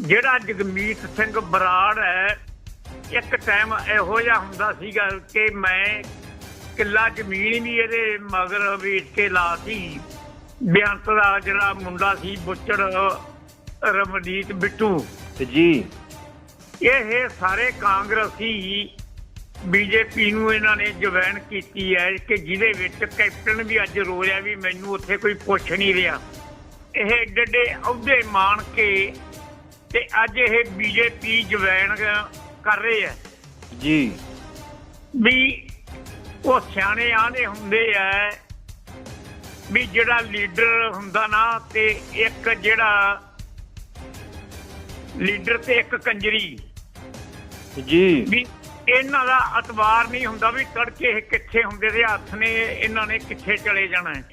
ਜਿਹੜਾ ਜਗਮੀਤ ਸਿੰਘ ਬਰਾੜ ਹੈ ਇੱਕ ਟਾਈਮ ਇਹੋ ਜਿਹਾ ਹੁੰਦਾ ਸੀਗਾ ਕਿ ਮੈਂ ਕਿੱਲਾ ਜ਼ਮੀਨ ਵੀ ਇਹਦੇ ਮਗਰ ਵੇਚ ਕੇ ਲਾਤੀ ਬੇਅੰਤ ਦਾ ਜਿਹੜਾ ਮੁੰਡਾ ਸੀ ਬੁੱਚੜ ਰਮਨੀਤ ਬਿੱਟੂ। ਜੀ। ਇਹ ਸਾਰੇ ਕਾਂਗਰਸੀ ਬੀਜੇਪੀ ਨੂੰ ਇਹਨਾਂ ਨੇ ਜੁਆਇਨ ਕੀਤੀ ਹੈ ਕਿ ਜਿਹਦੇ ਵਿੱਚ ਕੈਪਟਨ ਵੀ ਅੱਜ ਰੋ ਰਿਹਾ ਵੀ ਮੈਨੂੰ ਉੱਥੇ ਕੋਈ ਪੁੱਛ ਨਹੀਂ ਰਿਹਾ। ਇਹ ਏਡੇ ਅਹੁਦੇ ਮਾਣ ਕੇ ਤੇ ਅੱਜ ਇਹ ਬੀਜੇਪੀ ਜੁਆਇਨ ਕਰ ਰਹੇ ਹੈ ਜੀ। ਵੀ ਉਹ ਸਿਆਣੇ ਆਂਦੇ ਹੁੰਦੇ ਆ ਵੀ ਜਿਹੜਾ ਲੀਡਰ ਹੁੰਦਾ ਨਾ ਤੇ ਇੱਕ ਜਿਹੜਾ ਲੀਡਰ ਤੇ ਇੱਕ ਕੰਜਰੀ। ਜੀ। ਵੀ ਇਹਨਾਂ ਦਾ ਅਤਵਾਰ ਨਹੀਂ ਹੁੰਦਾ ਵੀ ਤੜਕੇ ਇਹ ਕਿੱਥੇ ਹੁੰਦੇ ਦੇ ਹੱਥ ਨੇ ਇਹਨਾਂ ਨੇ ਕਿੱਥੇ ਚਲੇ ਜਾਣਾ। ਹੈ।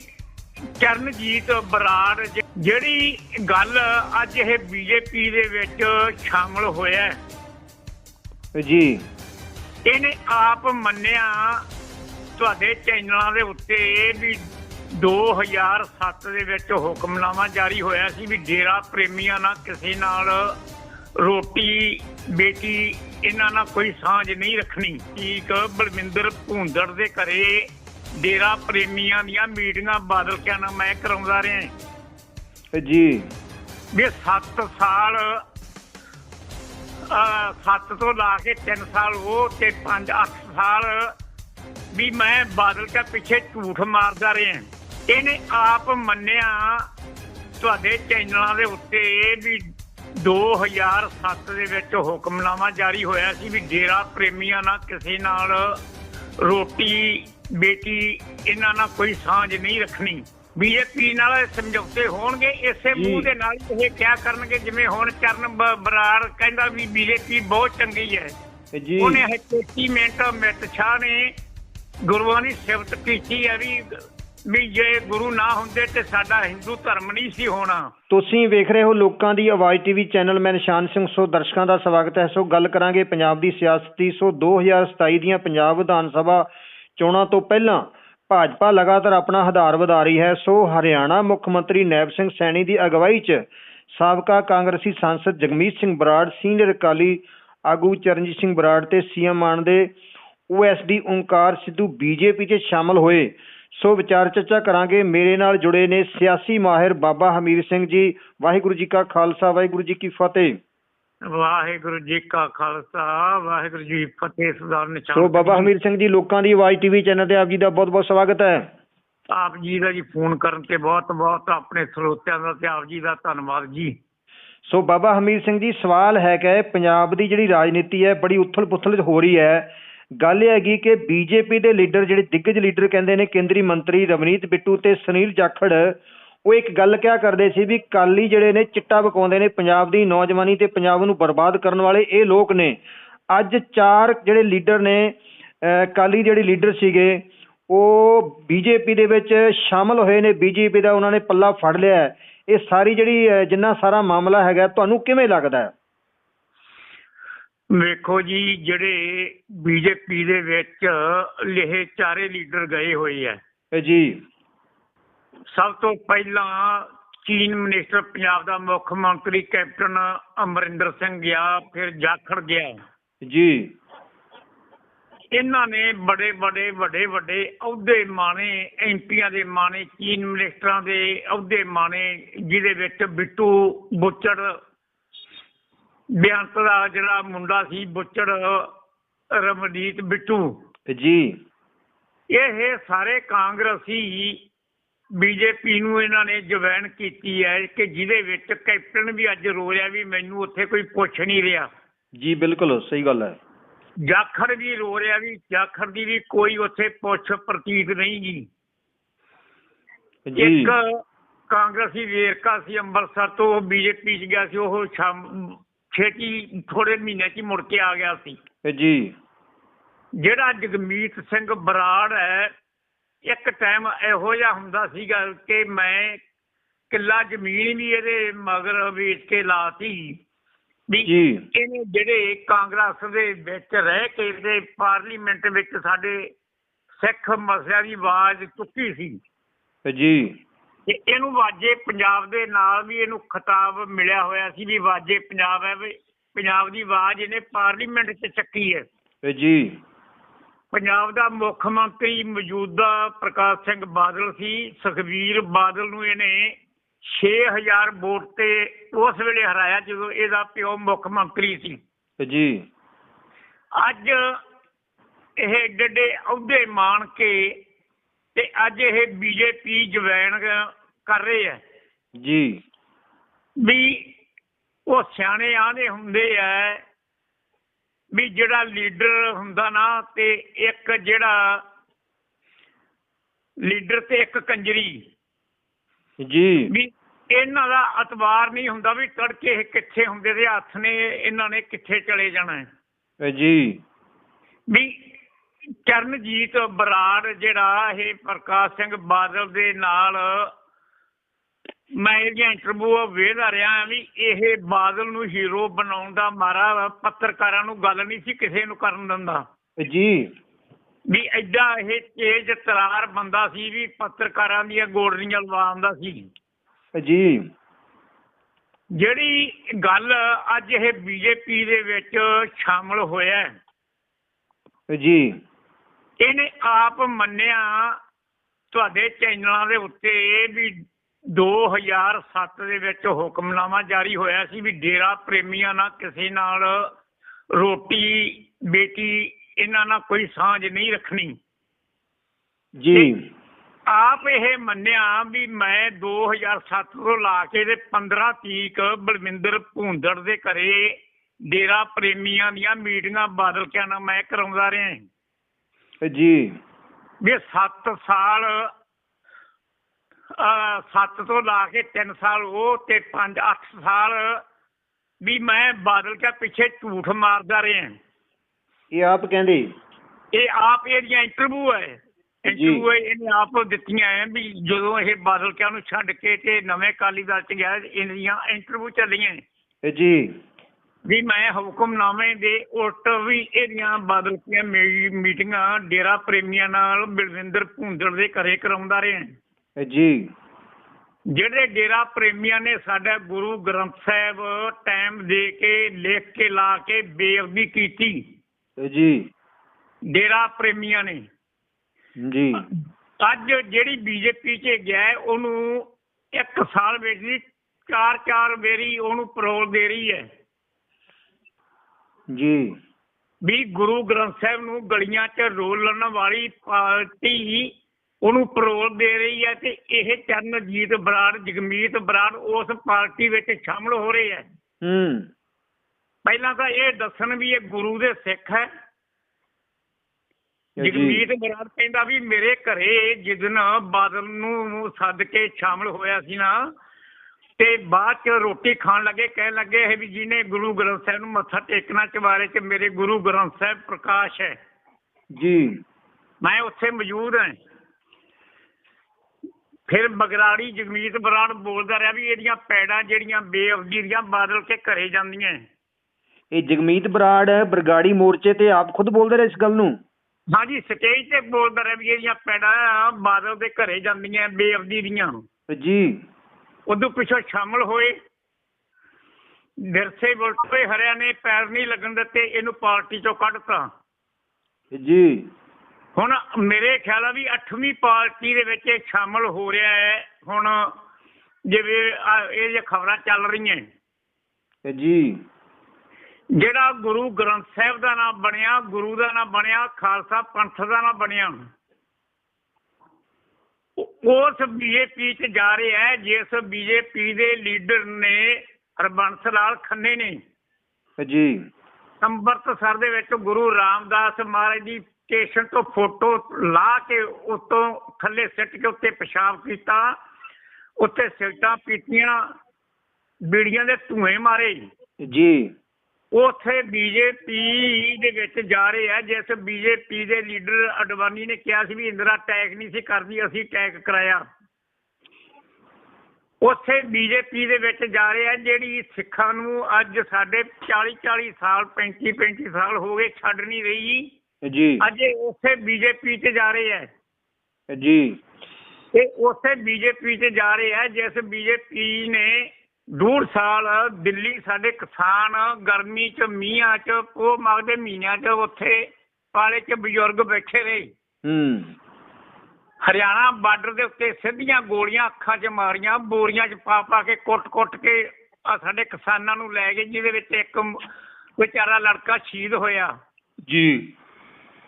ਚਰਨਜੀਤ ਬਰਾੜ ਜਿਹੜੀ ਗੱਲ ਅੱਜ ਇਹ ਬੀਜੇਪੀ ਦੇ ਵਿੱਚ ਸ਼ਾਮਲ ਹੋਇਆ ਜੀ। ਇਹਨੇ ਆਪ ਮੰਨਿਆ ਤੁਹਾਡੇ ਚੈਨਲਾਂ ਦੇ ਉੱਤੇ ਵੀ 2007 ਦੇ ਵਿੱਚ ਹੁਕਮਨਾਮਾ ਜਾਰੀ ਹੋਇਆ ਸੀ ਵੀ ਡੇਰਾ ਪ੍ਰੇਮੀਆਂ ਨਾਲ ਕਿਸੇ ਨਾਲ ਰੋਟੀ ਬੇਟੀ ਇਹਨਾਂ ਨਾਲ ਕੋਈ ਸਾਂਝ ਨਹੀਂ ਰੱਖਣੀ। ਠੀਕ ਬਲਵਿੰਦਰ ਭੂੰਦੜ ਦੇ ਘਰੇ ਡੇਰਾ ਪ੍ਰੇਮੀਆਂ ਦੀਆਂ ਮੀਟਿੰਗਾਂ ਬਾਦਲ ਕਿਆ ਨਾਲ ਮੈਂ ਕਰਾਉਂਦਾ ਰਿਹਾ ਜੀ। ਵੀ 7 ਸਾਲ ਆ 7 ਤੋਂ ਲਾ ਕੇ 3 ਸਾਲ ਉਹ ਤੇ 5 8 ਸਾਲ ਵੀ ਮੈਂ ਬਾਦਲ ਕੇ ਪਿੱਛੇ ਝੂਠ ਮਾਰਦਾ ਰਿਹਾ ਇਹਨੇ ਆਪ ਮੰਨਿਆ ਤੁਹਾਡੇ ਚੈਨਲਾਂ ਦੇ ਉੱਤੇ ਵੀ 2007 ਦੇ ਵਿੱਚ ਹੁਕਮਨਾਮਾ ਜਾਰੀ ਹੋਇਆ ਸੀ ਵੀ ਡੇਰਾ ਪ੍ਰੇਮੀਆਂ ਨਾਲ ਕਿਸੇ ਨਾਲ ਰੋਟੀ ਬੇਟੀ ਇਹਨਾਂ ਨਾਲ ਕੋਈ ਸਾਂਝ ਨਹੀਂ ਰੱਖਣੀ। ਬੀਜੇਪੀ ਨਾਲ ਇਹ ਸਮਝੌਤੇ ਹੋਣਗੇ ਇਸੇ। ਮੂੰਹ ਦੇ ਨਾਲ ਇਹ ਕਿਆ ਕਰਨਗੇ ਜਿਵੇਂ ਹੁਣ ਚਰਨ ਬਰਾੜ ਕਹਿੰਦਾ ਵੀ ਬੀਜੇਪੀ ਬਹੁਤ ਚੰਗੀ ਹੈ। ਜੀ। ਉਹਨੇ 33 ਮਿੰਟ ਅਮਿਤ ਸ਼ਾਹ ਨੇ ਗੁਰੂਆਂ ਦੀ ਸਿਫਤ ਕੀਤੀ ਹੈ ਵੀ ਵੀ ਜੇ ਗੁਰੂ ਨਾ ਹੁੰਦੇ ਤੇ ਸਾਡਾ ਹਿੰਦੂ ਧਰਮ ਨਹੀਂ ਸੀ ਹੋਣਾ। ਤੁਸੀਂ ਵੇਖ ਰਹੇ ਹੋ ਲੋਕਾਂ ਦੀ ਆਵਾਜ਼ ਟੀਵੀ ਚੈਨਲ ਮੈਂ ਨਿਸ਼ਾਨ ਸਿੰਘ ਸੋ ਦਰਸ਼ਕਾਂ ਦਾ ਸਵਾਗਤ ਹੈ। ਸੋ ਗੱਲ ਕਰਾਂਗੇ ਪੰਜਾਬ ਦੀ ਸਿਆਸਤ ਦੀ। ਸੋ 2027 ਦੀਆਂ ਪੰਜਾਬ ਵਿਧਾਨ ਸਭਾ ਚੋਣਾਂ ਤੋਂ ਪਹਿਲਾਂ ਭਾਜਪਾ ਲਗਾਤਾਰ ਆਪਣਾ ਆਧਾਰ ਵਧਾ ਰਹੀ ਹੈ, ਸੋ ਹਰਿਆਣਾ ਮੁੱਖ ਮੰਤਰੀ ਨੈਬ ਸਿੰਘ ਸੈਣੀ ਦੀ ਅਗਵਾਈ 'ਚ ਸਾਬਕਾ ਕਾਂਗਰਸੀ ਸਾਂਸਦ ਜਗਮੀਤ ਸਿੰਘ ਬਰਾੜ, ਸੀਨੀਅਰ ਅਕਾਲੀ ਆਗੂ ਚਰਨਜੀਤ ਸਿੰਘ ਬਰਾੜ ਤੇ ਸੀਐਮ ਮਾਨ ਦੇ ਓਐਸਡੀ ਓਂਕਾਰ ਸਿੱਧੂ ਬੀਜੇਪੀ 'ਚ ਸ਼ਾਮਲ ਹੋਏ। ਸੋ ਵਿਚਾਰ ਚਰਚਾ ਕਰਾਂਗੇ। ਮੇਰੇ ਨਾਲ ਜੁੜੇ ਨੇ ਸਿਆਸੀ ਮਾਹਿਰ ਬਾਬਾ ਹਮੀਰ ਸਿੰਘ ਜੀ। ਵਾਹਿਗੁਰੂ ਜੀ ਕਾ ਖਾਲਸਾ, ਵਾਹਿਗੁਰੂ ਜੀ ਕੀ ਫਤਿਹ। ਵਾਹਿਗੁਰੂ ਜੀ ਕਾ ਖਾਲਸਾ ਵਾਹਿਗੁਰੂ ਜੀ ਫਤਿਹ ਸਰਦਾਰ ਨਿਸ਼ਾਨ ਸੋ ਬਾਬਾ ਹਮੀਰ ਸਿੰਘ ਜੀ ਲੋਕਾਂ ਦੀ ਆਵਾਜ਼ ਟੀਵੀ ਚੈਨਲ ਤੇ ਆਪ ਜੀ ਦਾ ਬਹੁਤ-ਬਹੁਤ ਸਵਾਗਤ ਹੈ। ਆਪ ਜੀ ਦਾ ਜੀ ਫੋਨ ਕਰਨ ਤੇ ਬਹੁਤ ਬਹੁਤ ਆਪਣੇ ਸਰੋਤਿਆਂ ਦਾ ਤੇ ਆਪ ਜੀ ਦਾ ਧੰਨਵਾਦ ਜੀ। ਸੋ ਬਾਬਾ ਹਮੀਰ ਸਿੰਘ ਜੀ ਸਵਾਲ ਹੈ ਕਿ ਪੰਜਾਬ ਦੀ ਜਿਹੜੀ ਰਾਜਨੀਤੀ ਹੈ ਬੜੀ ਉਥਲ-ਪੁਥਲ ਹੋ ਰਹੀ ਹੈ। ਗੱਲ ਇਹ ਹੈਗੀ ਕਿ ਬੀਜੇਪੀ ਦੇ ਲੀਡਰ ਜਿਹੜੇ ਦਿੱਗਜ ਲੀਡਰ ਕਹਿੰਦੇ ਨੇ ਕੇਂਦਰੀ ਮੰਤਰੀ ਰਵਨੀਤ ਬਿੱਟੂ ਤੇ ਸੁਨੀਲ ਜਾਖੜ ਉਹ ਇੱਕ ਗੱਲ ਕਿਹਾ ਕਰਦੇ ਸੀ ਵੀ ਕਾਲੀ ਜਿਹੜੇ ਨੇ ਚਿੱਟਾ ਬਕਾਉਂਦੇ ਨੇ ਪੰਜਾਬ ਦੀ ਨੌਜਵਾਨੀ ਤੇ ਪੰਜਾਬ ਨੂੰ ਬਰਬਾਦ ਕਰਨ ਵਾਲੇ ਇਹ ਲੋਕ ਨੇ। ਅੱਜ ਚਾਰ ਜਿਹੜੇ ਲੀਡਰ ਨੇ ਅਹ ਕਾਲੀ ਜਿਹੜੇ ਲੀਡਰ ਸੀਗੇ ਉਹ ਬੀਜੇਪੀ ਦੇ ਵਿੱਚ ਸ਼ਾਮਲ ਹੋਏ ਨੇ। ਬੀਜੇਪੀ ਦਾ ਉਹਨਾਂ ਨੇ ਪੱਲਾ ਫੜ ਲਿਆ ਹੈ। ਇਹ ਸਾਰੀ ਜਿਹੜੀ ਜਿੰਨਾ ਸਾਰਾ ਮਾਮਲਾ ਹੈਗਾ ਤੁਹਾਨੂੰ ਕਿਵੇਂ ਲੱਗਦਾ ਹੈ? ਵੇਖੋ ਜੀ ਜਿਹੜੇ ਬੀਜੇਪੀ ਦੇ ਵਿੱਚ ਲਿਹੇ ਚਾਰੇ ਲੀਡਰ ਗਏ ਹੋਏ ਆ ਜੀ। ਸਭ ਤੋਂ ਪਹਿਲਾਂ ਚੀਨ ਮਿਨਿਸਟਰ ਪੰਜਾਬ ਦਾ ਮੁੱਖ ਮੰਤਰੀ ਕੈਪਟਨ ਅਮਰਿੰਦਰ ਸਿੰਘ ਗਿਆ ਫਿਰ ਜਾਖੜ ਗਿਆ। ਜੀ। ਇਹਨਾਂ ਨੇ ਬੜੇ ਬੜੇ ਵੱਡੇ ਵੱਡੇ ਅਹੁਦੇ ਮਾਣੇ ਐਮਪੀਆਂ ਦੇ ਮਾਣੇ ਚੀਨ ਮਿਨਿਸਟਰਾਂ ਦੇ ਅਹੁਦੇ ਮਾਣੇ ਜਿਹਦੇ ਵਿੱਚ ਬਿੱਟੂ ਬੁੱਚੜ ਬੇਅੰਤ ਦਾ ਜਿਹੜਾ ਮੁੰਡਾ ਸੀ ਬੁੱਚੜ ਰਮਨੀਤ ਬਿੱਟੂ। ਜੀ। ਇਹ ਸਾਰੇ ਕਾਂਗਰਸੀ ਬੀਜੇਪੀ ਨੂੰ ਇਹਨਾਂ ਨੇ ਜੁਆਇਨ ਕੀਤੀ ਹੈ ਕਿ ਜਿਹਦੇ ਵਿੱਚ ਕੈਪਟਨ ਵੀ ਅੱਜ ਰੋ ਰਿਹਾ ਵੀ ਮੈਨੂੰ ਉੱਥੇ ਕੋਈ ਪੁੱਛ ਨਹੀਂ ਰਿਹਾ। ਜੀ ਬਿਲਕੁਲ ਸਹੀ ਗੱਲ ਹੈ। ਜਾਖੜ ਵੀ ਰੋ ਰਿਹਾ ਵੀ ਜਾਖੜ ਦੀ ਵੀ ਕੋਈ ਉੱਥੇ ਪੁੱਛ ਪ੍ਰਤੀਤ ਨਹੀਂ ਜੀ। ਇੱਕ ਕਾਂਗਰਸੀ ਵੇਰਕਾ ਸੀ ਅੰਮ੍ਰਿਤਸਰ ਤੋਂ ਬੀਜੇਪੀ ਚ ਗਿਆ ਸੀ ਉਹ ਸ਼ਾਮ ਛੇਤੀ ਥੋੜੇ ਮਹੀਨੇ ਚ ਮੁੜ ਕੇ ਆ ਗਿਆ ਸੀ। ਜੀ। ਜਿਹੜਾ ਜਗਮੀਤ ਸਿੰਘ ਬਰਾੜ ਹੈ ਇੱਕ ਟਾਈਮ ਇਹੋ ਜਿਹਾ ਹੁੰਦਾ ਸੀਗਾ ਕਿ ਮੈਂ ਕਿੱਲਾ ਜ਼ਮੀਨ ਵੀ ਇਹਦੇ ਮਗਰ ਵੇਚ ਕੇ ਲਾਤੀ ਵੀ ਇਹਨੇ ਜਿਹੜੇ ਕਾਂਗਰਸ ਦੇ ਵਿੱਚ ਰਹਿ ਕੇ ਤੇ ਪਾਰਲੀਮੈਂਟ ਵਿੱਚ ਸਾਡੇ ਸਿੱਖ ਮਸਲਿਆਂ ਦੀ ਆਵਾਜ਼ ਚੁੱਕੀ ਸੀ। ਜੀ। ਤੇ ਇਹਨੂੰ ਵਾਜੇ ਪੰਜਾਬ ਦੇ ਨਾਲ ਵੀ ਇਹਨੂੰ ਖਿਤਾਬ ਮਿਲਿਆ ਹੋਇਆ ਸੀ ਵੀ ਵਾਜੇ ਪੰਜਾਬ ਹੈ ਵੀ ਪੰਜਾਬ ਦੀ ਆਵਾਜ਼ ਇਹਨੇ ਪਾਰਲੀਮੈਂਟ 'ਚ ਚੱਕੀ ਹੈ। ਜੀ। ਪੰਜਾਬ ਦਾ ਮੁੱਖ ਮੰਤਰੀ ਮੌਜੂਦਾ ਪ੍ਰਕਾਸ਼ ਸਿੰਘ ਬਾਦਲ ਸੀ। ਸੁਖਬੀਰ ਬਾਦਲ ਨੂੰ ਇਹਨੇ 6000 ਵੋਟ ਤੇ ਉਸ ਵੇਲੇ ਹਰਾਇਆ ਜਦੋਂ ਇਹਦਾ ਪਿਓ ਮੁੱਖ ਮੰਤਰੀ ਸੀ। ਜੀ। ਅੱਜ ਇਹ ਏਡੇ ਅਹੁਦੇ ਮਾਣ ਕੇ ਤੇ ਅੱਜ ਇਹ ਬੀਜੇਪੀ ਜਵੈਣ ਕਰ ਰਹੇ ਆ। ਜੀ। ਵੀ ਉਹ ਸਿਆਣੇ ਆਂਦੇ ਹੁੰਦੇ ਆ ਵੀ ਜਿਹੜਾ ਲੀਡਰ ਹੁੰਦਾ ਨਾ ਤੇ ਇੱਕ ਜਿਹੜਾ ਲੀਡਰ ਤੇ ਇੱਕ ਕੰਜਰੀ। ਜੀ। ਵੀ ਇਹਨਾਂ ਦਾ ਅਤਵਾਰ ਨਹੀਂ ਹੁੰਦਾ ਵੀ ਤੜਕੇ ਇਹ ਕਿੱਥੇ ਹੁੰਦੇ ਤੇ ਹੱਥ ਨੇ ਇਹਨਾਂ ਨੇ ਕਿੱਥੇ ਚਲੇ ਜਾਣਾ ਹੈ। ਜੀ। ਵੀ ਚਰਨਜੀਤ ਬਰਾੜ ਜਿਹੜਾ ਇਹ ਪ੍ਰਕਾਸ਼ ਸਿੰਘ ਬਾਦਲ ਦੇ ਨਾਲ ਮੈਂ ਇਹਦੀਆਂ ਇੰਟਰਵਿਊ ਵੇਖਦਾ ਰਿਹਾ ਵੀ ਇਹ ਬਾਦਲ ਨੂੰ ਹੀਰੋ ਬਣਾਉਣ ਦਾ ਮਾਰਾ ਪੱਤਰਕਾਰਾਂ ਨੂੰ ਗੱਲ ਨਹੀਂ ਸੀ ਕਿਸੇ ਨੂੰ ਕਰਨ ਦਿੰਦਾ। ਜੀ। ਵੀ ਐਡਾ ਇਹ ਤੇਜ਼ ਤਰਾਰ ਬੰਦਾ ਸੀ ਵੀ ਪੱਤਰਕਾਰਾਂ ਦੀਆਂ ਗੋਡਰੀਆਂ ਲਵਾਉਂਦਾ ਸੀ। ਜੀ। ਜਿਹੜੀ ਗੱਲ ਅੱਜ ਇਹ ਬੀਜੇਪੀ ਦੇ ਵਿੱਚ ਸ਼ਾਮਲ ਹੋਇਆ ਜੀ। ਇਹਨੇ ਆਪ ਮੰਨਿਆ ਤੁਹਾਡੇ ਚੈਨਲਾਂ ਦੇ ਉੱਤੇ ਵੀ 2007 ਦੇ ਵਿੱਚ ਹੁਕਮਨਾਮਾ ਜਾਰੀ ਹੋਇਆ ਸੀ ਵੀ ਡੇਰਾ ਪ੍ਰੇਮੀਆਂ ਨਾਲ ਕਿਸੇ ਨਾਲ ਰੋਟੀ ਬੇਟੀ ਇਹਨਾਂ ਨਾਲ ਕੋਈ ਸਾਂਝ ਨਹੀਂ ਰੱਖਣੀ। ਜੀ। ਆਪ ਇਹ ਮੰਨਿਆ ਵੀ ਮੈਂ 2007 ਤੋਂ ਲਾ ਕੇ ਤੇ 15 ਤੀਕ ਬਲਵਿੰਦਰ ਭੂੰਦੜ ਦੇ ਘਰੇ ਡੇਰਾ ਪ੍ਰੇਮੀਆਂ ਦੀਆਂ ਮੀਟਿੰਗਾਂ ਬਾਦਲ ਕਿਆ ਨਾ ਮੈਂ ਕਰਾਉਂਦਾ ਰਿਹਾ। ਜੀ। ਵੀ 7 ਸਾਲ 7 ਤੋਂ ਲਾ ਕੇ 3 ਸਾਲ ਉਹ ਤੇ 5 8 ਸਾਲ ਵੀ ਮੈਂ ਬਾਦਲ ਕੇ ਪਿੱਛੇ ਝੂਠ ਮਾਰਦਾ ਰਿਹਾ। ਇਹ ਆਪ ਕਹਿੰਦੇ? ਇਹ ਆਪ ਇਹਦੀਆਂ ਇੰਟਰਵਿਊ ਹੈ। ਇੰਟਰਵਿਊ ਇਹਨੇ ਆਪ ਦਿੱਤੀਆਂ ਹੈ ਵੀ ਜਦੋਂ ਇਹ ਬਾਦਲ ਕਿਆ ਨੂੰ ਛੱਡ ਕੇ ਤੇ ਨਵੇਂ ਕਾਲੀ ਦਲ ਚ ਗਿਆ ਇਹਦੀਆਂ ਇੰਟਰਵਿਊ ਚੱਲੀਆਂ ਜੀ। ਵੀ ਮੈਂ ਹੁਕਮਨਾਮੇ ਦੇ ਉਲਟ ਵੀ ਇਹਦੀਆਂ ਬਾਦਲ ਮੀ- ਮੀਟਿੰਗਾਂ ਡੇਰਾ ਪ੍ਰੇਮੀਆਂ ਨਾਲ ਬਲਵਿੰਦਰ ਭੂੰਦੜ ਦੇ ਘਰੇ ਕਰਾਉਂਦਾ ਰਿਹਾ। ਜੀ। ਜਿਹੜੇ ਡੇਰਾ ਪ੍ਰੇਮੀਆਂ ਨੇ ਸਾਡਾ ਗੁਰੂ ਗ੍ਰੰਥ ਸਾਹਿਬ ਟਾਈਮ ਦੇ ਕੇ ਲਿਖ ਕੇ ਲਾ ਕੇ ਬੇਅਦਬੀ ਕੀਤੀ। ਜੀ। ਡੇਰਾ ਪ੍ਰੇਮੀਆਂ ਨੇ। ਜੀ। ਅੱਜ ਜਿਹੜੀ ਬੀਜੇਪੀ 'ਚ ਗਿਆ ਉਹਨੂੰ ਇੱਕ ਸਾਲ ਵਿੱਚ ਦੀ ਚਾਰ ਚਾਰ ਵੇਰੀ ਉਹਨੂੰ ਪਰੋਲ ਦੇ ਰਹੀ ਹੈ। ਜੀ। ਵੀ ਗੁਰੂ ਗ੍ਰੰਥ ਸਾਹਿਬ ਨੂੰ ਗਲੀਆਂ 'ਚ ਰੋਲਣ ਵਾਲੀ ਪਾਰਟੀ ਉਹਨੂੰ ਪਰੋਲ ਦੇ ਰਹੀ ਹੈ ਤੇ ਇਹ ਚਰਨਜੀਤ ਬਰਾੜ ਜਗਮੀਤ ਬਰਾੜ ਉਸ ਪਾਰਟੀ ਵਿੱਚ ਸ਼ਾਮਲ ਹੋ ਰਹੇ ਹੈ। ਹੂੰ। ਪਹਿਲਾਂ ਤਾਂ ਇਹ ਦੱਸਣ ਵੀ ਇਹ ਗੁਰੂ ਦੇ ਸਿੱਖ ਹੈ। ਜਗਮੀਤ ਬਰਾੜ ਕਹਿੰਦਾ ਵੀ ਮੇਰੇ ਘਰੇ ਜਿੱਦਨ ਬਾਦਲ ਨੂੰ ਸੱਦ ਕੇ ਸ਼ਾਮਲ ਹੋਇਆ ਸੀ ਨਾ ਤੇ ਬਾਅਦ ਚ ਰੋਟੀ ਖਾਣ ਲੱਗੇ ਕਹਿਣ ਲੱਗੇ ਇਹ ਵੀ ਜਿਹਨੇ ਗੁਰੂ ਗ੍ਰੰਥ ਸਾਹਿਬ ਨੂੰ ਮੱਥਾ ਟੇਕਣਾ ਚਵਾਰੇ ਚ ਮੇਰੇ ਗੁਰੂ ਗ੍ਰੰਥ ਸਾਹਿਬ ਪ੍ਰਕਾਸ਼ ਹੈ। ਜੀ। ਮੈਂ ਉੱਥੇ ਮੌਜੂਦ ਹਾਂ। ਫਿਰ ਬਗਰਾੜੀ ਜਗਮੀਤ ਬਰਾੜ ਬੋਲਦਾ ਰਿਹਾ ਵੀ ਇਹਦੀਆਂ ਪੈੜਾਂ ਜਿਹੜੀਆਂ ਬੇਅਬਦੀ ਦੀਆਂ ਬਾਦਲ ਕੇ ਘਰੇ ਜਾਂਦੀਆਂ ਇਹ ਜਗਮੀਤ ਬਰਾੜ ਬਰਗਾੜੀ ਮੋਰਚੇ ਤੇ ਆਪ ਖੁਦ ਬੋਲਦੇ ਰਹੇ ਇਸ ਗੱਲ ਨੂੰ? ਹਾਂਜੀ ਸਟੇਜ ਤੇ ਬੋਲਦਾ ਰਿਹਾ ਵੀ ਇਹਦੀਆਂ ਪੈੜਾਂ ਬਾਦਲ ਦੇ ਘਰੇ ਜਾਂਦੀਆਂ ਬੇਅਬਦੀ ਦੀਆਂ। ਜੀ। ਉਦੋਂ ਪਿੱਛੋਂ ਸ਼ਾਮਲ ਹੋਏ। ਵਿਰਸੇ ਬੁਲਟੇ ਹਰਿਆ ਨੇ ਪੈਰ ਨਹੀਂ ਲੱਗਣ ਦਿੱਤੇ ਇਹਨੂੰ ਪਾਰਟੀ ਚੋਂ ਕੱਢਤਾ। ਜੀ। ਹੁਣ ਮੇਰੇ ਖਿਆਲ ਆ ਵੀ 8ਵੀਂ ਪਾਰਟੀ ਦੇ ਵਿੱਚ ਇਹ ਸ਼ਾਮਲ ਹੋ ਰਿਹਾ ਹੈ। ਹੁਣ ਜਿਵੇਂ ਇਹ ਜੇ ਖਬਰਾਂ ਚੱਲ ਰਹੀਆਂ ਜੀ। ਜਿਹੜਾ ਗੁਰੂ ਗ੍ਰੰਥ ਸਾਹਿਬ ਦਾ ਨਾਮ ਬਣਿਆ ਗੁਰੂ ਦਾ ਨਾਮ ਬਣਿਆ ਖਾਲਸਾ ਪੰਥ ਦਾ ਨਾਮ ਬਣਿਆ। ਉਸ ਬੀਜੇਪੀ ਚ ਜਾ ਰਿਹਾ ਹੈ ਜਿਸ ਬੀਜੇਪੀ ਦੇ ਲੀਡਰ ਨੇ ਹਰਬੰਸ ਲਾਲ ਖੰਨੇ ਨੇ। ਜੀ। ਅੰਮ੍ਰਿਤਸਰ ਦੇ ਵਿੱਚ ਗੁਰੂ ਰਾਮਦਾਸ ਮਹਾਰਾਜ ਦੀ ਸਟੇਸ਼ਨ ਤੋਂ ਫੋਟੋ ਲਾ ਕੇ ਉਤੋਂ ਥੱਲੇ ਸਿੱਟ ਕੇ ਉੱਤੇ ਪਿਸ਼ਾਬ ਕੀਤਾ ਉੱਤੇ ਸਿਗਰਟਾਂ ਪੀਤੀਆਂ ਬੀੜੀਆਂ ਦੇ ਧੂਏ ਮਾਰੇ। ਜੀ। ਉਥੇ ਬੀਜੇਪੀ ਦੇ ਵਿੱਚ ਜਾ ਰਹੇ ਆ ਜਿਸ ਬੀਜੇਪੀ ਦੇ ਲੀਡਰ ਅਡਵਾਨੀ ਨੇ ਕਿਹਾ ਸੀ ਵੀ ਇੰਦਰਾ ਅਟੈਕ ਨਹੀਂ ਸੀ ਕਰਦੀ ਅਸੀਂ ਅਟੈਕ ਕਰਾਇਆ। ਉਥੇ ਬੀਜੇਪੀ ਦੇ ਵਿੱਚ ਜਾ ਰਹੇ ਆ ਜਿਹੜੀ ਸਿੱਖਾਂ ਨੂੰ ਅੱਜ ਸਾਡੇ 40 40 ਸਾਲ 35 35 ਸਾਲ ਹੋ ਗਏ ਛੱਡ ਨਹੀਂ ਰਹੀ। ਜੀ। ਅੱਜ ਉਥੇ ਬੀਜੇਪੀ 'ਚ ਜਾ ਰਹੇ ਇਹ ਜੀ। ਇਹ ਉਸੇ ਬੀਜੇਪੀ ਤੇ ਜਾ ਰਹੇ ਆ ਜਿਸ ਬੀਜੇਪੀ ਨੇ ਡੂਢ ਸਾਲ ਦਿੱਲੀ ਸਾਡੇ ਕਿਸਾਨ ਗਰਮੀ ਚ ਮੀਂਹਾਂ ਚ ਉਹ ਮਗਦੇ ਮਹੀਨਿਆਂ ਚ ਉੱਥੇ ਪਾਲੇ ਚ ਬਜ਼ੁਰਗ ਬੈਠੇ ਰਹੇ ਹੂੰ। ਹਰਿਆਣਾ ਬਾਰਡਰ ਦੇ ਉੱਤੇ ਸਿੱਧੀਆਂ ਗੋਲੀਆਂ ਅੱਖਾਂ 'ਚ ਮਾਰੀਆਂ ਬੋਰੀਆਂ 'ਚ ਪਾ ਪਾ ਕੇ ਕੁੱਟ-ਕੁੱਟ ਕੇ ਆ ਸਾਡੇ ਕਿਸਾਨਾਂ ਨੂੰ ਲੈ ਗਏ ਜਿਹਦੇ ਵਿੱਚ ਇੱਕ ਵਿਚਾਰਾ ਲੜਕਾ ਸ਼ਹੀਦ ਹੋਇਆ। ਜੀ।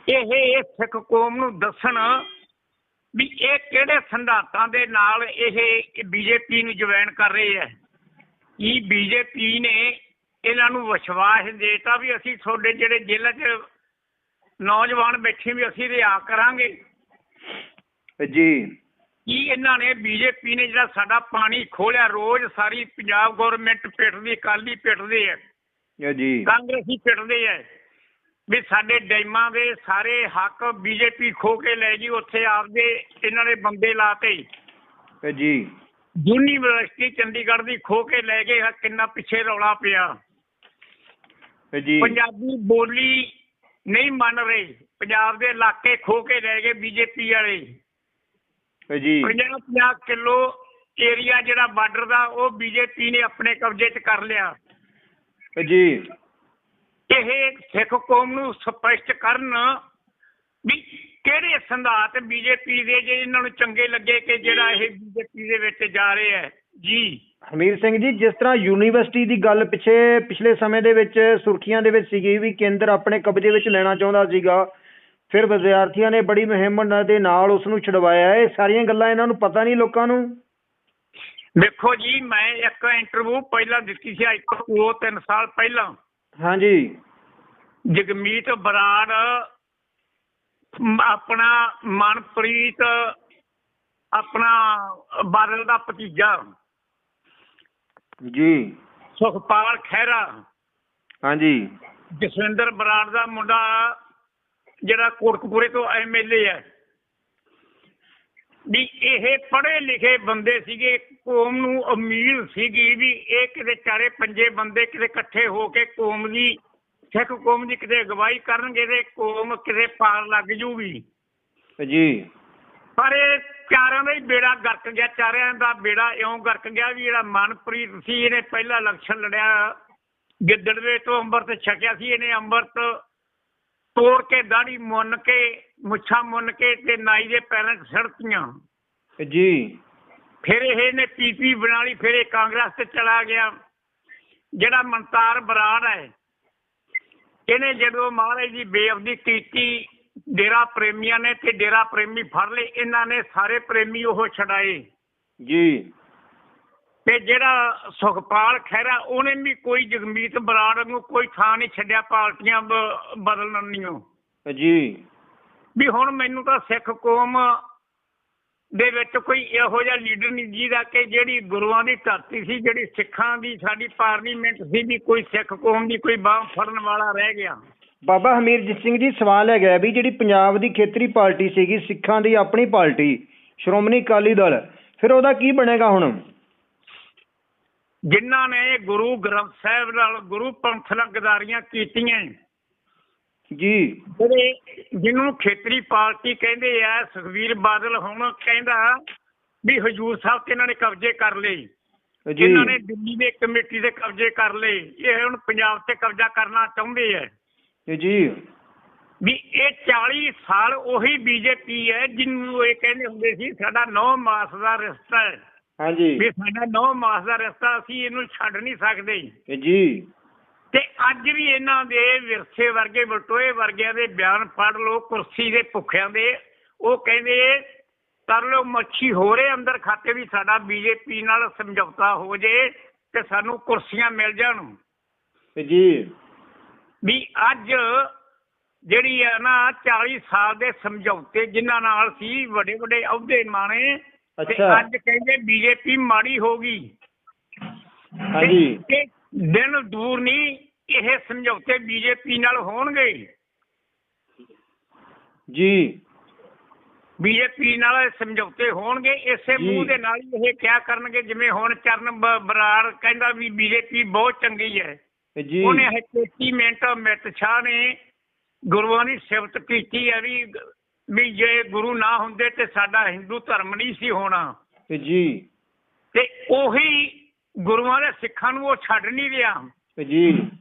ਇਹ ਇਹ ਸਿੱਖ ਕੌਮ ਨੂੰ ਦੱਸਣ ਵੀ ਇਹ ਕਿਹੜੇ ਸੰਧਾਤਾਂ ਦੇ ਨਾਲ ਇਹ ਬੀਜੇਪੀ ਨੂੰ ਜੁਆਇਨ ਕਰ ਰਹੇ ਹੈ। ਕੀ ਬੀਜੇਪੀ ਨੇ ਇਹਨਾਂ ਨੂੰ ਵਿਸ਼ਵਾਸ ਦੇਤਾ ਵੀ ਅਸੀਂ ਤੁਹਾਡੇ ਜਿਹੜੇ ਜੇਲ੍ਹਾਂ 'ਚ ਨੌਜਵਾਨ ਬੈਠੇ ਵੀ ਅਸੀਂ ਰਿਹਾ ਕਰਾਂਗੇ? ਜੀ। ਕੀ ਇਹਨਾਂ ਨੇ ਬੀਜੇਪੀ ਨੇ ਜਿਹੜਾ ਸਾਡਾ ਪਾਣੀ ਖੋਲਿਆ ਰੋਜ਼ ਸਾਰੀ ਪੰਜਾਬ ਗਵਰਨਮੈਂਟ ਪਿੱਟਦੀ ਕਾਲੀ ਪਿੱਟਦੇ ਹੈ। ਜੀ। ਕਾਂਗਰਸੀ ਪਿੱਟਦੇ ਹੈ। ਵੀ ਸਾਡੇ ਡੈਮਾਂ ਦੇ ਸਾਰੇ ਹੱਕ ਬੀਜੇਪੀ ਖੋ ਕੇ ਲੈ ਗਈ ਉੱਥੇ ਆਪਦੇ ਇਹਨਾਂ ਨੇ ਬੰਦੇ ਲਾਤੇ। ਜੀ। ਯੂਨੀਵਰਸਿਟੀ ਚੰਡੀਗੜ੍ਹ ਦੀ ਖੋ ਕੇ ਲੈ ਗਏ ਕਿੰਨਾ ਪਿੱਛੇ ਰੌਲਾ ਪਿਆ। ਜੀ। ਪੰਜਾਬੀ ਬੋਲੀ ਨਹੀਂ ਮੰਨ ਰਹੇ। ਪੰਜਾਬ ਦੇ ਇਲਾਕੇ ਖੋ ਕੇ ਲੈ ਗਏ ਬੀਜੇਪੀ ਵਾਲੇ। ਜੀ। 50 ਕਿਲੋ ਏਰੀਆ ਜਿਹੜਾ ਬਾਰਡਰ ਦਾ ਉਹ ਬੀਜੇਪੀ ਨੇ ਆਪਣੇ ਕਬਜ਼ੇ 'ਚ ਕਰ ਲਿਆ। ਜੀ। ਇਹ ਸਿੱਖ ਕੌਮ ਨੂੰ ਸਪਸ਼ਟ ਕਰਨ ਵੀ ਕਿਹੜੇ ਸੰਧਾਤ ਬੀਜੇਪੀ ਦੇ ਜੇ ਇਹਨਾਂ ਨੂੰ ਚੰਗੇ ਲੱਗੇ ਕਿ ਜਿਹੜਾ ਇਹ ਬੀਜੇਪੀ ਦੇ ਵਿੱਚ ਜਾ ਰਹੇ ਹੈ। ਜੀ। ਹਮੀਰ ਸਿੰਘ ਜੀ ਜਿਸ ਤਰ੍ਹਾਂ ਯੂਨੀਵਰਸਿਟੀ ਦੀ ਗੱਲ ਪਿੱਛੇ ਪਿਛਲੇ ਸਮੇਂ ਦੇ ਵਿੱਚ ਸੁਰਖੀਆਂ ਦੇ ਵਿੱਚ ਸੀਗੀ ਵੀ ਕੇਂਦਰ ਆਪਣੇ ਕਬਜ਼ੇ ਵਿੱਚ ਲੈਣਾ ਚਾਹੁੰਦਾ ਸੀਗਾ। ਫਿਰ ਵਿਦਿਆਰਥੀਆਂ ਨੇ ਬੜੀ ਮੁਹਿੰਮ ਦੇ ਨਾਲ ਉਸ ਨੂੰ ਛਡਵਾਇਆ। ਇਹ ਸਾਰੀਆਂ ਗੱਲਾਂ ਇਹਨਾਂ ਨੂੰ ਪਤਾ ਨਹੀਂ ਲੋਕਾਂ ਨੂੰ। ਦੇਖੋ ਜੀ ਮੈਂ ਇੱਕ ਇੰਟਰਵਿਊ ਪਹਿਲਾਂ ਦਿੱਤੀ ਸੀ ਇੱਕ ਦੋ ਤਿੰਨ ਸਾਲ ਪਹਿਲਾਂ। ਹਾਂਜੀ। ਜਗਮੀਤ ਬਰਾੜ ਮ- ਆਪਣਾ ਮਨਪ੍ਰੀਤ ਆਪਣਾ ਬਾਦਲ ਦਾ ਭਤੀਜਾ। ਜੀ। ਸੁਖਪਾਲ ਖਹਿਰਾ। ਹਾਂਜੀ। ਜਸਵਿੰਦਰ ਬਰਾੜ ਦਾ ਮੁੰਡਾ ਜਿਹੜਾ ਕੋਟਕਪੂਰੇ ਤੋਂ ਐਮਐਲਏ ਹੈ। ਵੀ ਇਹ ਪੜ੍ਹੇ ਲਿਖੇ ਬੰਦੇ ਸੀਗੇ ਕੌਮ ਨੂੰ ਉਮੀਦ ਸੀਗੀ ਵੀ ਇਹ ਕਿਤੇ ਚਾਰੇ ਪੰਜੇ ਬੰਦੇ ਕਿਤੇ ਇਕੱਠੇ ਹੋ ਕੇ ਕੌਮ ਦੀ ਸਿੱਖ ਕੌਮ ਦੀ ਕਿਤੇ ਅਗਵਾਈ ਕਰਨਗੇ ਤੇ ਕੌਮ ਕਿਤੇ ਪਾਰ ਲੱਗ ਜੂਗੀ। ਜੀ। ਪਰ ਇਹ ਚਾਰਾਂ ਦਾ ਹੀ ਬੇੜਾ ਗਰਕ ਗਿਆ ਚਾਰਿਆਂ ਦਾ ਬੇੜਾ ਇਉਂ ਗਰਕ ਗਿਆ ਵੀ ਜਿਹੜਾ ਮਨਪ੍ਰੀਤ ਸੀ ਇਹਨੇ ਪਹਿਲਾ ਇਲੈਕਸ਼ਨ ਲੜਿਆ ਗਿੱਦੜਵੇ ਤੋਂ ਅੰਮ੍ਰਿਤ ਛਕਿਆ ਸੀ ਇਹਨੇ ਅੰਮ੍ਰਿਤ ਤੋੜ ਕੇ ਦਾੜੀ ਮੁੰਨ ਕੇ ਮੁੱਛਾਂ ਮੁੰਨ ਕੇ ਤੇ ਨਾਈ ਦੇ ਪੈਰਾਂ 'ਚ ਸੜਤੀਆਂ। ਜੀ। ਫਿਰ ਇਹ ਨੇ ਪੀਪੀ ਬਣਾ ਲਈ ਫਿਰ ਇਹ ਕਾਂਗਰਸ ਤੇ ਚਲਾ ਗਿਆ। ਜਿਹੜਾ ਮਨਤਾਰ ਬਰਾੜ ਹੈ ਇਹਨੇ ਜਦੋਂ ਮਹਾਰਾਜ ਦੀ ਬੇਅਬਦੀ ਕੀਤੀ ਡੇਰਾ ਪ੍ਰੇਮੀਆਂ ਨੇ ਤੇ ਡੇਰਾ ਪ੍ਰੇਮੀ ਫੜ ਲਏ ਇਹਨਾਂ ਨੇ ਸਾਰੇ ਪ੍ਰੇਮੀ ਉਹ ਛਡਾਏ। ਜੀ। ਤੇ ਜਿਹੜਾ ਸੁਖਪਾਲ ਖਹਿਰਾ ਉਹਨੇ ਵੀ ਕੋਈ ਜਗਮੀਤ ਬਰਾੜ ਨੂੰ ਕੋਈ ਥਾਂ ਨਹੀਂ ਛੱਡਿਆ ਪਾਰਟੀਆਂ ਬਦਲਣ ਨੂੰ ਜੀ। ਵੀ ਹੁਣ ਮੈਨੂੰ ਤਾਂ ਸਿੱਖ ਕੌਮ ਦੇ ਵਿੱਚ ਕੋਈ ਇਹੋ ਜਿਹਾ ਲੀਡਰ ਨਹੀਂ ਜਿਹਦਾ ਕਿ ਜਿਹੜੀ ਗੁਰੂਆਂ ਦੀ ਧਰਤੀ ਸੀ ਜਿਹੜੀ ਸਿੱਖਾਂ ਦੀ ਸਾਡੀ ਪਾਰਲੀਮੈਂਟ ਸੀ ਵੀ ਕੋਈ ਸਿੱਖ ਕੌਮ ਦੀ ਕੋਈ ਬਾਹ ਫੜਨ ਵਾਲਾ ਰਹਿ ਗਿਆ। ਬਾਬਾ ਹਮੀਰਜੀਤ ਸਿੰਘ ਜੀ ਸਵਾਲ ਹੈਗਾ ਵੀ ਜਿਹੜੀ ਪੰਜਾਬ ਦੀ ਖੇਤਰੀ ਪਾਰਟੀ ਸੀਗੀ ਸਿੱਖਾਂ ਦੀ ਆਪਣੀ ਪਾਰਟੀ ਸ਼੍ਰੋਮਣੀ ਅਕਾਲੀ ਦਲ ਫਿਰ ਉਹਦਾ ਕੀ ਬਣੇਗਾ ਹੁਣ? ਜਿਨ੍ਹਾਂ ਨੇ ਗੁਰੂ ਗ੍ਰੰਥ ਸਾਹਿਬ ਨਾਲ ਗੁਰੂ ਪੰਥ ਨਾਲ ਗਦਾਰੀਆਂ ਕੀਤੀਆਂ। ਜੀ। ਜਿਹੜੇ ਜਿਹਨੂੰ ਖੇਤਰੀ ਪਾਰਟੀ ਕਹਿੰਦੇ ਆ ਸੁਖਵੀਰ ਬਾਦਲ ਹੁਣ ਕਹਿੰਦਾ ਵੀ ਹਜੂਰ ਸਾਹਿਬ ਤੇ ਇਹਨਾਂ ਨੇ ਕਬਜ਼ੇ ਕਰ ਲਏ। ਜੀ। ਇਹਨਾਂ ਨੇ ਦਿੱਲੀ ਦੇ ਕਮੇਟੀ ਦੇ ਕਬਜ਼ੇ ਕਰ ਲਏ। ਇਹ ਹੁਣ ਪੰਜਾਬ ਤੇ ਕਬਜ਼ਾ ਕਰਨਾ ਚਾਹੁੰਦੇ ਆ। ਜੀ। ਵੀ ਇਹ 40 ਸਾਲ ਉਹੀ ਬੀਜੇਪੀ ਹੈ ਜਿਹਨੂੰ ਇਹ ਕਹਿੰਦੇ ਹੁੰਦੇ ਸੀ ਸਾਡਾ 9 ਮਾਸ ਦਾ ਰਿਸ਼ਤਾ ਹੈ। ਹਾਂਜੀ। ਵੀ ਸਾਡਾ 9 ਮਾਸ ਦਾ ਰਿਸ਼ਤਾ ਅਸੀਂ ਇਹਨੂੰ ਛੱਡ ਨਹੀਂ ਸਕਦੇ। ਜੀ। ਤੇ ਅੱਜ ਵੀ ਇਹਨਾਂ ਦੇ ਵਿਰਸੇ ਵਰਗੇ ਬਟੋਏ ਵਰਗਿਆਂ ਦੇ ਬਿਆਨ ਪੜ੍ਹ ਲਓ ਕੁਰਸੀ ਦੇ ਭੁੱਖਿਆਂ ਦੇ। ਉਹ ਕਹਿੰਦੇ ਕਰ ਲਓ ਮੱਛੀ ਹੋਰੇ ਅੰਦਰ ਖਾਤੇ ਵੀ ਸਾਡਾ ਬੀਜੇਪੀ ਨਾਲ ਸਮਝੌਤਾ ਹੋ ਜੇ ਤੇ ਸਾਨੂੰ ਕੁਰਸੀਆਂ ਮਿਲ ਜਾਣ। ਜੀ ਵੀ ਅੱਜ ਜਿਹੜੀ ਹੈ ਨਾ 40 ਸਾਲ ਦੇ ਸਮਝੌਤੇ ਜਿਨ੍ਹਾਂ ਨਾਲ ਸੀ ਵੱਡੇ ਵੱਡੇ ਅਹੁਦੇ ਮਾਣੇ ਤੇ। ਅੱਜ ਕਹਿੰਦੇ ਬੀਜੇਪੀ ਮਾੜੀ ਹੋ ਗਈ। ਹਾਂਜੀ। ਦਿਨ ਦੂਰ ਨਹੀਂ ਇਹ ਸਮਝੌਤੇ ਬੀਜੇਪੀ ਨਾਲ ਹੋਣਗੇ। ਜੀ। ਬੀਜੇਪੀ ਨਾਲ ਸਮਝੌਤੇ ਹੋਣਗੇ ਇਸੇ। ਮੂੰਹ ਦੇ ਨਾਲ ਹੀ ਇਹ ਕਿਹਾ ਕਰਨਗੇ ਜਿਵੇਂ ਹੁਣ ਚਰਨ ਬਰਾੜ ਕਹਿੰਦਾ ਵੀ ਬੀਜੇਪੀ ਬਹੁਤ ਚੰਗੀ ਹੈ। ਜੀ। ਉਹਨੇ 33 ਮਿੰਟ ਅਮਿਤ ਸ਼ਾਹ ਨੇ ਗੁਰੂਆਂ ਦੀ ਸਿਫਤ ਕੀਤੀ ਹੈ ਵੀ ਵੀ ਜੇ ਗੁਰੂ ਨਾ ਹੁੰਦੇ ਤੇ ਸਾਡਾ ਹਿੰਦੂ ਧਰਮ ਨਹੀਂ ਸੀ ਹੋਣਾ। ਤੇ ਜੀ। ਤੇ ਉਹੀ ਗੁਰੂਆਂ ਦੇ ਸਿੱਖਾਂ ਨੂੰ ਉਹ ਛੱਡ ਨਹੀਂ ਰਿਹਾ। ਜੀ।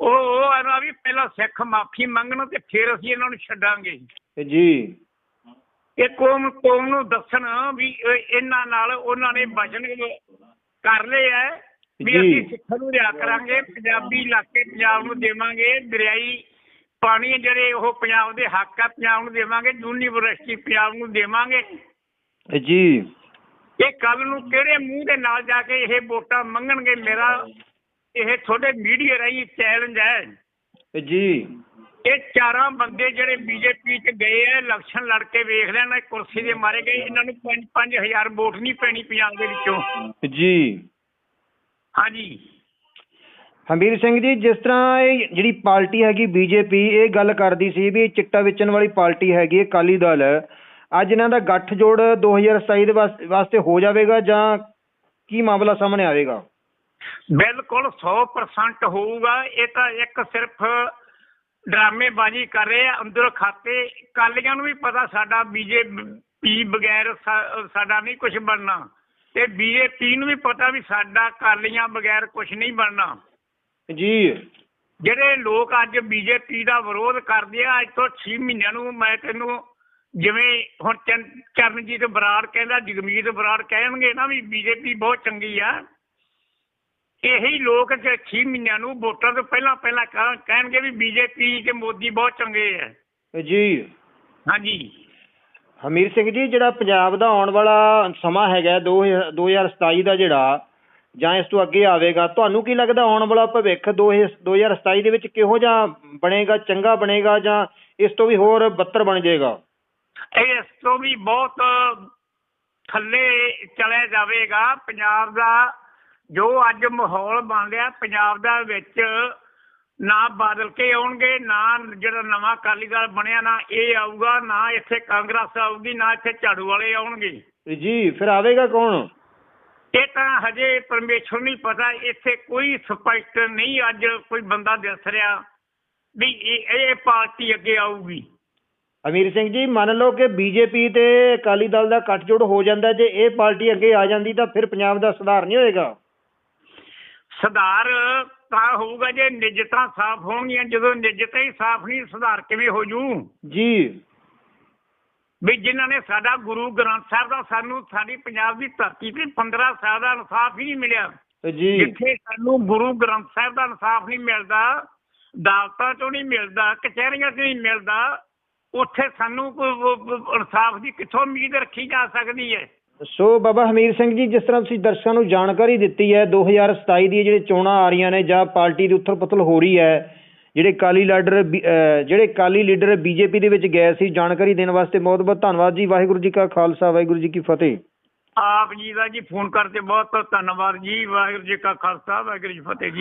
ਉਹ ਉਹ ਆਨਾ ਵੀ ਪਹਿਲਾਂ ਸਿੱਖ ਮਾਫੀ ਮੰਗਣ ਤੇ ਫਿਰ ਅਸੀਂ ਇਹਨਾਂ ਨੂੰ ਛੱਡਾਂਗੇ। ਤੇ ਜੀ। ਇਹ ਕੌਮ ਕੌਮ ਨੂੰ ਦੱਸਣ ਵੀ ਇਹ- ਇਹਨਾਂ ਨਾਲ ਉਹਨਾਂ ਨੇ ਵਚਨ ਕਰ ਲਏ ਐ ਵੀ। ਅਸੀਂ ਸਿੱਖਾਂ ਨੂੰ ਰਿਆ ਕਰਾਂਗੇ ਪੰਜਾਬੀ ਇਲਾਕੇ ਪੰਜਾਬ ਨੂੰ ਦੇਵਾਂਗੇ ਦਰਿਆਈ ਪਾਣੀ ਜਿਹੜੇ ਉਹ ਪੰਜਾਬ ਦੇ ਹੱਕ ਆ ਪੰਜਾਬ ਨੂੰ ਦੇਵਾਂਗੇ ਯੂਨੀਵਰਸਿਟੀ ਪੰਜਾਬ ਨੂੰ ਦੇਵਾਂਗੇ। ਜੀ। ਇਹ ਕੱਲ ਨੂੰ ਕਿਹੜੇ ਮੂੰਹ ਦੇ ਨਾਲ ਜਾ ਕੇ ਇਹ ਵੋਟਾਂ ਮੰਗਣਗੇ ਮੇਰਾ? ਇਹ ਤੁਹਾਡੇ ਮੀਡੀਆ ਰਾਹੀਂ ਚੈਲੰਜ ਹੈ। ਜੀ। ਇਹ ਚਾਰਾਂ ਬੰਦੇ ਜਿਹੜੇ ਬੀਜੇਪੀ ਚ ਗਏ ਐ ਇਲੈਕਸ਼ਨ ਲੜ ਕੇ ਵੇਖ ਲੈਣ ਕੁਰਸੀ ਦੇ ਮਾਰੇ ਗਏ ਇਹਨਾਂ ਨੂੰ 5-5000 ਵੋਟ ਨਹੀਂ ਪੈਣੀ ਪੰਜਾਬ ਦੇ ਵਿੱਚੋਂ। ਜੀ। ਹਾਂਜੀ। ਹਮੀਰ ਸਿੰਘ ਜੀ ਜਿਸ ਤਰ੍ਹਾਂ ਇਹ ਜਿਹੜੀ ਪਾਰਟੀ ਹੈਗੀ ਬੀਜੇਪੀ ਇਹ ਗੱਲ ਕਰਦੀ ਸੀ ਵੀ ਇਹ ਚਿੱਟਾ ਵੇਚਣ ਵਾਲੀ ਪਾਰਟੀ ਹੈਗੀ ਅਕਾਲੀ ਦਲ। ਅੱਜ ਇਹਨਾਂ ਦਾ ਗੱਠਜੋੜ 2027 ਦੇ ਵਾਸ- ਵਾਸਤੇ ਹੋ ਜਾਵੇਗਾ ਜਾਂ ਕੀ ਮਾਮਲਾ ਸਾਹਮਣੇ ਆਵੇਗਾ? ਬਿਲਕੁਲ 100% ਹੋਊਗਾ। ਇਹ ਤਾਂ ਇੱਕ ਸਿਰਫ ਡਰਾਮੇਬਾਜ਼ੀ ਕਰ ਰਹੇ ਆ ਅੰਦਰ ਖਾਤੇ। ਕਾਲੀਆਂ ਨੂੰ ਵੀ ਪਤਾ ਸਾਡਾ ਬੀਜੇਪੀ ਬਗੈਰ ਸਾ- ਸਾਡਾ ਨਹੀਂ ਕੁਝ ਬਣਨਾ। ਤੇ ਬੀਜੇਪੀ ਨੂੰ ਵੀ ਪਤਾ ਵੀ ਸਾਡਾ ਕਾਲੀਆਂ ਬਗੈਰ ਕੁਝ ਨਹੀਂ ਬਣਨਾ। ਜੀ। ਜਿਹੜੇ ਲੋਕ ਅੱਜ ਬੀਜੇਪੀ ਦਾ ਵਿਰੋਧ ਕਰਦੇ ਆ ਅੱਜ ਤੋਂ 6 ਮਹੀਨਿਆਂ ਨੂੰ ਮੈਂ ਤੈਨੂੰ ਜਿਵੇਂ ਹੁਣ ਚਰਨ- ਚਰਨਜੀਤ ਬਰਾੜ ਕਹਿੰਦਾ ਜਗਮੀਤ ਬਰਾੜ ਕਹਿਣਗੇ ਨਾ ਵੀ ਬੀਜੇਪੀ ਬਹੁਤ ਚੰਗੀ ਆ। ਇਹੀ ਲੋਕ ਜੇ 6 ਮਹੀਨਿਆਂ ਨੂੰ ਵੋਟਾਂ ਤੋਂ ਪਹਿਲਾਂ ਪਹਿਲਾਂ ਕਹਿ- ਕਹਿਣਗੇ ਵੀ ਬੀਜੇਪੀ ਤੇ ਮੋਦੀ ਬਹੁਤ ਚੰਗੇ ਆ। ਜੀ। ਹਾਂਜੀ। ਹਮੀਰ ਸਿੰਘ ਜੀ ਜਿਹੜਾ ਪੰਜਾਬ ਦਾ ਆਉਣ ਵਾਲਾ ਸਮਾਂ ਹੈਗਾ 2027 ਦਾ ਜਿਹੜਾ ਜਾਂ ਇਸ ਤੋਂ ਅੱਗੇ ਆਵੇਗਾ ਤੁਹਾਨੂੰ ਕੀ ਲੱਗਦਾ ਆਉਣ ਵਾਲਾ ਭਵਿੱਖ 2027 ਦੇ ਵਿੱਚ ਕਿਹੋ ਜਿਹਾ ਬਣੇਗਾ ਚੰਗਾ ਬਣੇਗਾ ਜਾਂ ਇਸ ਤੋਂ ਵੀ ਹੋਰ ਬੱਤਰ ਬਣ ਜਾਏਗਾ? ਇਸ ਤੋਂ ਵੀ ਬਹੁਤ ਥੱਲੇ ਚਲੇ ਜਾਵੇਗਾ। ਪੰਜਾਬ ਦਾ ਜੋ ਅੱਜ ਮਾਹੌਲ ਬਣ ਰਿਹਾ ਪੰਜਾਬ ਦਾ ਵਿੱਚ ਨਾ ਬਦਲ ਕੇ ਆਉਣਗੇ ਨਾ ਜਿਹੜਾ ਨਵਾਂ ਅਕਾਲੀ ਦਲ ਬਣਿਆ ਨਾ ਇਹ ਆਊਗਾ ਨਾ ਇੱਥੇ ਕਾਂਗਰਸ ਆਊਗੀ ਨਾ ਇੱਥੇ ਝਾੜੂ ਵਾਲੇ ਆਉਣਗੇ। ਜੀ ਫਿਰ ਆਵੇਗਾ ਕੌਣ? ਇਹ ਤਾਂ ਹਜੇ ਪਰਮੇਸ਼ਵਰ ਨਹੀਂ ਪਤਾ ਇੱਥੇ ਕੋਈ ਸਪਸ਼ਟ ਨਹੀਂ ਅੱਜ ਕੋਈ ਬੰਦਾ ਦਿਸ ਰਿਹਾ ਵੀ ਇਹ ਪਾਰਟੀ ਅੱਗੇ ਆਊਗੀ। ਅਮੀਰ ਸਿੰਘ ਜੀ ਮੰਨ ਲਓ ਕਿ ਬੀਜੇਪੀ ਤੇ ਅਕਾਲੀ ਦਲ ਦਾ ਗੱਠਜੋੜ ਹੋ ਜਾਂਦਾ ਜੇ ਇਹ ਪਾਰਟੀ ਅੱਗੇ ਆ ਜਾਂਦੀ ਤਾਂ ਫਿਰ ਪੰਜਾਬ ਦਾ ਸੁਧਾਰ ਨਹੀਂ ਹੋਏਗਾ। ਸੁਧਾਰ ਤਾਂ ਹੋਊਗਾ ਜੇ ਨਿਜਤਾਂ ਸਾਫ਼ ਹੋਣਗੀਆਂ ਜਦੋਂ ਨਿਜਤਾਂ ਹੀ ਸਾਫ਼ ਨਹੀਂ ਸੁਧਾਰ ਕਿਵੇਂ ਹੋ ਜੂ? ਜੀ। ਵੀ ਜਿਨ੍ਹਾਂ ਨੇ ਸਾਡਾ ਗੁਰੂ ਗ੍ਰੰਥ ਸਾਹਿਬ ਦਾ ਸਾਨੂੰ ਸਾਡੀ ਪੰਜਾਬ ਦੀ ਧਰਤੀ ਤੇ 15 ਸਾਲ ਦਾ ਇਨਸਾਫ ਹੀ ਨਹੀਂ ਮਿਲਿਆ। ਜੀ। ਜਿੱਥੇ ਸਾਨੂੰ ਗੁਰੂ ਗ੍ਰੰਥ ਸਾਹਿਬ ਦਾ ਇਨਸਾਫ ਨਹੀਂ ਮਿਲਦਾ ਅਦਾਲਤਾਂ ਤੋਂ ਨਹੀਂ ਮਿਲਦਾ ਕਚਹਿਰੀਆਂ 'ਚ ਨਹੀਂ ਮਿਲਦਾ ਉੱਥੇ ਸਾਨੂੰ ਕੋਈ ਇਨਸਾਫ ਦੀ ਕਿੱਥੋਂ ਉਮੀਦ ਰੱਖੀ ਜਾ ਸਕਦੀ ਹੈ? ਸੋ ਬਾਬਾ ਹਮੀਰ ਸਿੰਘ ਜੀ ਜਿਸ ਤਰ੍ਹਾਂ ਤੁਸੀਂ ਦਰਸ਼ਕਾਂ ਨੂੰ ਜਾਣਕਾਰੀ ਦਿੱਤੀ ਹੈ 2027 ਦੀ ਜਿਹੜੇ ਚੋਣਾਂ ਆ ਰਹੀਆਂ ਨੇ ਜਾਂ ਪਾਰਟੀ ਦੀ ਉਥਲ-ਪੁਥਲ ਹੋ ਰਹੀ ਹੈ ਜਿਹੜੇ ਕਾਲੀ ਲੀਡਰ ਜਿਹੜੇ ਕਾਲੀ ਲੀਡਰ ਬੀਜੇਪੀ ਦੇ ਵਿੱਚ ਗਏ ਸੀ ਜਾਣਕਾਰੀ ਦੇਣ ਵਾਸਤੇ ਬਹੁਤ-ਬਹੁਤ ਧੰਨਵਾਦ ਜੀ। ਵਾਹਿਗੁਰੂ ਜੀ ਕਾ ਖਾਲਸਾ ਵਾਹਿਗੁਰੂ ਜੀ ਕੀ ਫਤਿਹ। ਆਪ ਜੀ ਦਾ ਜੀ ਫੋਨ ਕਰਕੇ ਬਹੁਤ ਬਹੁਤ ਧੰਨਵਾਦ ਜੀ। ਵਾਹਿਗੁਰੂ ਜੀ ਕਾ ਖਾਲਸਾ ਵਾਹਿਗੁਰੂ ਜੀ ਫਤਿਹ